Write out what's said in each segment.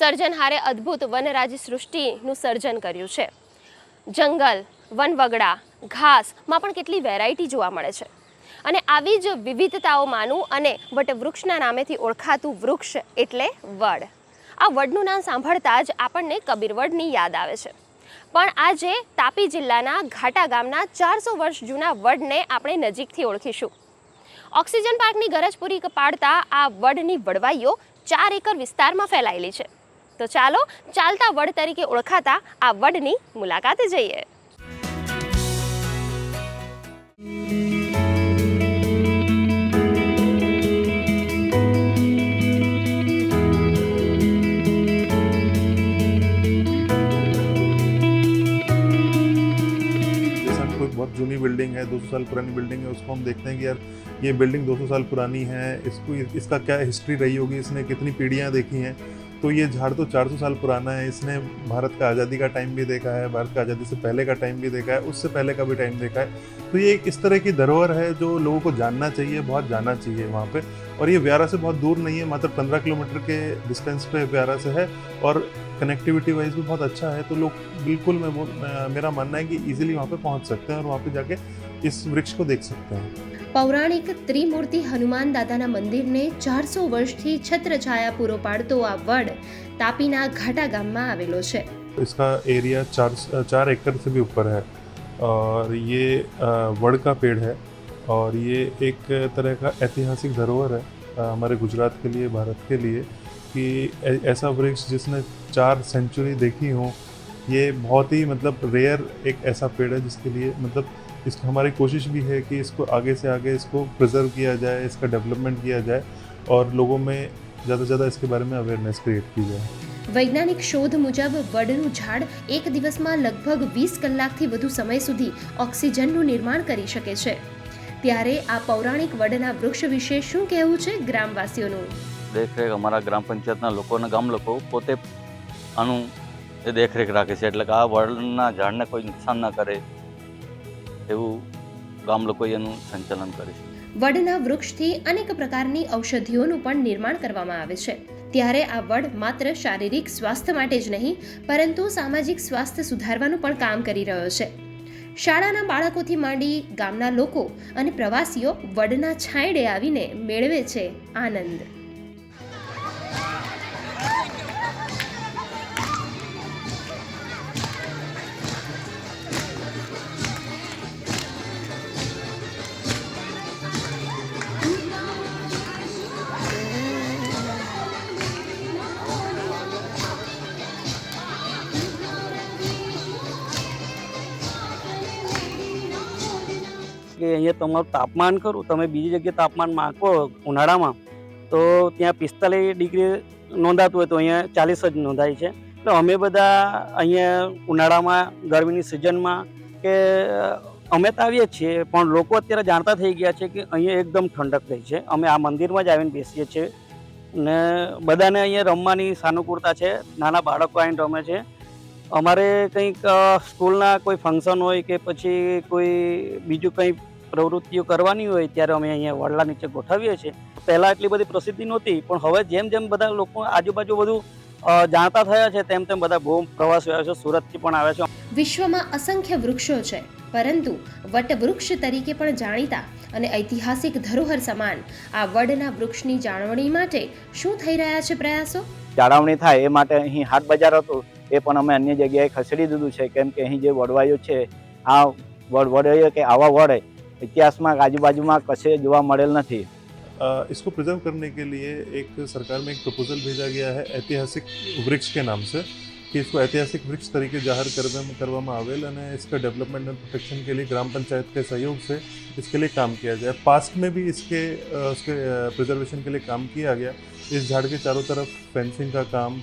સર્જનહારે અદ્ભુત વનરાજ સૃષ્ટિનું સર્જન કર્યું છે. જંગલ, વનવગડા ઘાસમાં પણ કેટલી વેરાયટી જોવા મળે છે. અને આવી જ વિવિધતાઓમાંનું અને વટવૃક્ષના નામેથી ઓળખાતું વૃક્ષ એટલે વડ. આ વડનું નામ સાંભળતા જ આપણને કબીરવડની યાદ આવે છે. પણ આજે તાપી જિલ્લાના ઘાટા ગામના ચારસો વર્ષ જૂના વડને આપણે નજીકથી ઓળખીશું. ઓક્સિજન પાર્કની ગરજ પૂરી પાડતા આ વડની વડવાઈઓ ચાર એકર વિસ્તારમાં ફેલાયેલી છે. તો ચાલો ચાલતા વડ તરીકે ઓળખાતા આ વડની મુલાકાતે જઈએ जैसे हम कोई बहुत जूनी बिल्डिंग है 200 साल पुरानी बिल्डिंग है उसको हम देखते हैं कि यार ये बिल्डिंग 200 साल पुरानी है इसको इसका क्या हिस्ट्री रही होगी इसने कितनी पीढ़ियाँ देखी हैं तो ये झाड़ तो 400 साल पुराना है इसने भारत का आज़ादी का टाइम भी देखा है भारत का आज़ादी से पहले का टाइम भी देखा है उससे पहले का भी टाइम देखा है तो ये एक इस तरह की धरोहर है जो लोगों को जानना चाहिए बहुत जाना चाहिए वहाँ पे और ये व्यारा से बहुत दूर नहीं है मात्र 15 किलोमीटर के डिस्टेंस पे व्यारा से है और कनेक्टिविटी वाइज भी बहुत अच्छा है तो लोग बिल्कुल मैं बोल- मैं- मेरा मानना है कि इजीली वहाँ पे पहुँच सकते हैं और वहाँ पे जाके इस वृक्ष को देख सकते हैं પૌરાણિક ત્રિમૂર્તિ હનુમાન દાદાના મંદિરને ચારસો વર્ષથી છત્રછાયા પૂરો પાડતો આ વડ તાપીના ઘાટા ગામમાં આવેલો છે इसका एरिया चार चार एकड़ से भी ऊपर है और ये अ, वड़ का पेड़ है और ये एक तरह का ऐतिहासिक धरोहर है अ, हमारे गुजरात के लिए भारत के लिए कि ऐ- ऐसा वृक्ष जिसने चार सेंचुरी देखी हो ये बहुत ही मतलब रेयर एक ऐसा पेड़ है जिसके लिए मतलब इस हमारी कोशिश भी है कि इसको आगे से आगे इसको प्रिजर्व किया जाए इसका डेवलपमेंट किया जाए और लोगों में ज़्यादा से ज़्यादा इसके बारे में अवेयरनेस क्रिएट की जाए વૈજ્ઞાનિક શોધ મુજબ વડનું ઝાડ એક દિવસમાં લગભગ વીસ કલાકથી વધુ સમય સુધી ઓક્સિજનનું નિર્માણ કરી શકે છે ત્યારે આ પૌરાણિક વડના વૃક્ષ વિશે શું કહેવું છે ગ્રામવાસીઓનું દેખરેખ અમારા ગ્રામ પંચાયતના લોકો અને ગામ લોકો પોતે આનું એ દેખરેખ રાખે છે એટલે કે આ વડના ઝાડને કોઈ નુકસાન ન કરે એવું ગામ લોકોએ એનું સંચાલન કરે છે વડના વૃક્ષથી અનેક પ્રકારની ઔષધિઓનું પણ નિર્માણ કરવામાં આવે છે. ત્યારે આ વડ માત્ર શારીરિક સ્વાસ્થ્ય માટે જ નહીં, પરંતુ સામાજિક સ્વાસ્થ્ય સુધારવાનું પણ કામ કરી રહ્યો છે. શાળાના બાળકોથી માંડી ગામના લોકો અને પ્રવાસીઓ વડના છાંયડે આવીને મેળવે છે આનંદ. કે અહીંયા તમારું તાપમાન કરું તમે બીજી જગ્યાએ તાપમાન માગો ઉનાળામાં, તો ત્યાં પિસ્તાલીસ ડિગ્રી નોંધાતું હોય તો અહીંયા ચાલીસ જ નોંધાય છે. એટલે અમે બધા અહીંયા ઉનાળામાં, ગરમીની સિઝનમાં કે અમે તો આવીએ છીએ, પણ લોકો અત્યારે જાણતા થઈ ગયા છે કે અહીંયા એકદમ ઠંડક રહી છે. અમે આ મંદિરમાં જ આવીને બેસીએ છીએ ને બધાને અહીંયા રમવાની સાનુકૂળતા છે, નાના બાળકો આવીને રમે છે. અમારે કંઈક સ્કૂલના કોઈ ફંક્શન હોય કે પછી કોઈ બીજું કંઈ પ્રવૃત્તિઓ કરવાની હોય ત્યારે અમે અહીંયા વડલા નીચે ગોઠવીએ છીએ. પહેલાં એટલી બધી પ્રસિદ્ધિ નહોતી પણ હવે જેમ જેમ બધા લોકો આજુબાજુ બધું જાણતા થયા છે તેમ તેમ બધા બહુ પ્રવાસીઓ આવે છે સુરતથી પણ આવે છે. વિશ્વમાં અસંખ્ય વૃક્ષો છે પરંતુ વટવૃક્ષ તરીકે પણ જાણીતા અને ઐતિહાસિક ધરોહર સમાન આ વડના વૃક્ષની જાળવણી માટે શું થઈ રહ્યા છે પ્રયાસો? જાળવણી થાય એ માટે અહીં હાટ બજાર હતું એ પણ અમે અન્ય જગ્યાએ ખસેડી દીધું છે કેમ કે અહીં જે વડવાઈઓ છે આ વડ વડવાઈઓ કે આવા વડ ઇતિહાસમાં આજુબાજુમાં કશે જોવા મળેલ નથી अ, इसको प्रिजर्व करने के लिए एक सरकार में एक प्रपोजल भेजा गया है ऐतिहासिक वृक्ष के नाम से कि इसको ऐतिहासिक वृक्ष तरीके जाहिर કરવા કરવામાં આવેલ અને इसका डेवलपमेंट एंड प्रोटेक्शन के लिए ग्राम पंचायत के सहयोग से इसके लिए काम किया जाए पास्ट में भी इसके अ, उसके प्रिजर्वेशन के लिए काम किया गया इस झाड़ के चारों तरफ फेंसिंग का काम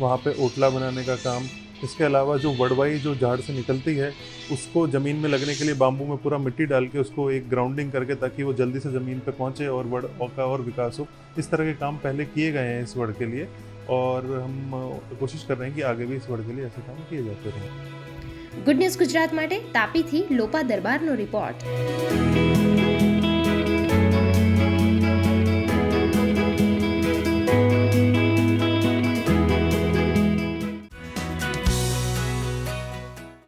वहाँ पे ओटला बनाने का काम इसके अलावा जो वड़वाई जो झाड़ से निकलती है उसको ज़मीन में लगने के लिए बाम्बू में पूरा मिट्टी डाल के उसको एक ग्राउंडिंग करके ताकि वो जल्दी से ज़मीन पे पहुँचे और वड़ का और विकास हो इस तरह के काम पहले किए गए हैं इस वड़ के लिए और हम अ, कोशिश कर रहे हैं कि आगे भी इस वड़ के लिए ऐसे काम किए जाते रहें ગુડ ન્યૂઝ ગુજરાત માટે તાપીથી લોપા દરબારનો રિપોર્ટ